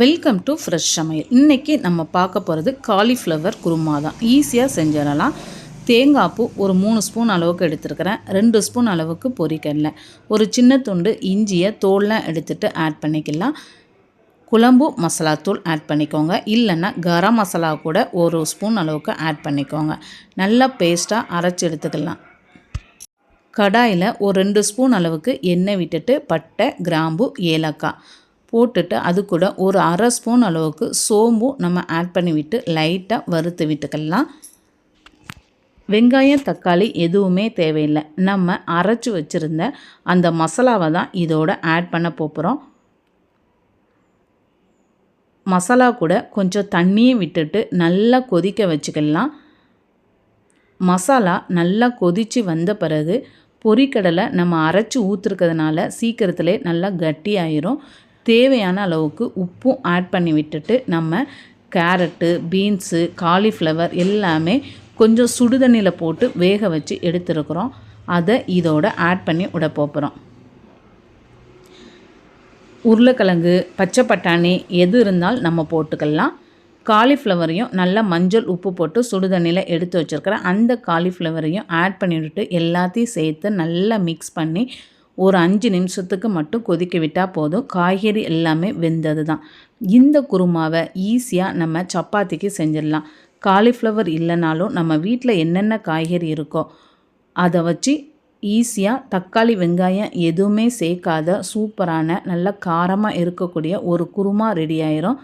Welcome to fresh சமையல் இன்றைக்கி நம்ம பார்க்க போகிறது காலிஃப்ளவர் குருமா தான். ஈஸியாக செஞ்சிடலாம். தேங்காய் பூ ஒரு மூணு ஸ்பூன் அளவுக்கு எடுத்துருக்கிறேன். ரெண்டு ஸ்பூன் அளவுக்கு பொரிக்கடலை. ஒரு சின்ன துண்டு இஞ்சியை தோல்லாம் எடுத்துகிட்டு ஆட் பண்ணிக்கலாம். குழம்பு மசாலாத்தூள் ஆட் பண்ணிக்கோங்க. இல்லைன்னா கரம் மசாலா கூட ஒரு ஸ்பூன் அளவுக்கு ஆட் பண்ணிக்கோங்க. நல்லா பேஸ்ட்டாக அரைச்சி எடுத்துக்கலாம். கடாயில் ஒரு ரெண்டு ஸ்பூன் அளவுக்கு எண்ணெய் விட்டுட்டு பட்டை கிராம்பு ஏலக்காய். போட்டுட்டு அது கூட ஒரு அரை ஸ்பூன் அளவுக்கு சோம்பும் நம்ம ஆட் பண்ணி விட்டு லைட்டாக வறுத்து விட்டுக்கலாம். வெங்காயம் தக்காளி எதுவுமே தேவையில்லை. நம்ம அரைச்சி வச்சுருந்த அந்த மசாலாவை தான் இதோட ஆட் பண்ண போகிறோம் மசாலா கூட கொஞ்சம் தண்ணியும் விட்டுட்டு நல்லா கொதிக்க வச்சுக்கலாம். மசாலா நல்லா கொதித்து வந்த பிறகு பொரிக்கடலை நம்ம அரைச்சி ஊற்றுருக்கிறதுனால சீக்கிரத்துலேயே நல்லா கட்டி ஆயிரும் தேவையான அளவுக்கு உப்பும் ஆட் பண்ணி விட்டுட்டு நம்ம கேரட்டு பீன்ஸு காலிஃப்ளவர் எல்லாமே கொஞ்சம் சுடுதண்ணியில் போட்டு வேக வச்சு எடுத்துருக்குறோம். அதை இதோட ஆட் பண்ணி விட போகிறோம் உருளைக்கிழங்கு பச்சை பட்டாணி எது இருந்தால் நம்ம போட்டுக்கலாம். காலிஃப்ளவரையும் நல்லா மஞ்சள் உப்பு போட்டு சுடுதண்ணியில் எடுத்து வச்சுருக்கிறேன். அந்த காலிஃப்ளவரையும் ஆட் பண்ணிவிட்டு எல்லாத்தையும் சேர்த்து நல்லா மிக்ஸ் பண்ணி ஒரு அஞ்சு நிமிஷத்துக்கு மட்டும் கொதிக்க விட்டால் போதும். காய்கறி எல்லாமே வெந்தது தான் இந்த குருமாவை ஈஸியாக நம்ம சப்பாத்திக்கு செஞ்சிடலாம். காலிஃப்ளவர் இல்லைனாலும் நம்ம வீட்டில் என்னென்ன காய்கறி இருக்கோ அதை வச்சு ஈஸியாக தக்காளி வெங்காயம் எதுவுமே சேர்க்காத சூப்பரான நல்ல காரமாக இருக்கக்கூடிய ஒரு குருமா ரெடி ஆயிரும்.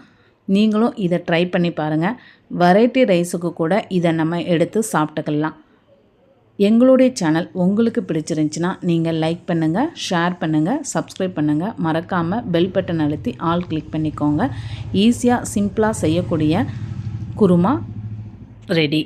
நீங்களும் இதை ட்ரை பண்ணி பாருங்கள் வெரைட்டி ரைஸுக்கு கூட இதை நம்ம எடுத்து சாப்பிட்டுக்கலாம். எங்களுடைய சேனல் உங்களுக்கு பிடிச்சிருந்துச்சின்னா நீங்கள் லைக் பண்ணுங்கள் ஷேர் பண்ணுங்கள் சப்ஸ்கிரைப் பண்ணுங்கள் மறக்காமல் பெல் பட்டன் அழுத்தி ஆல் கிளிக் பண்ணிக்கோங்க. ஈஸியாக சிம்பிளாக செய்யக்கூடிய குருமா ரெடி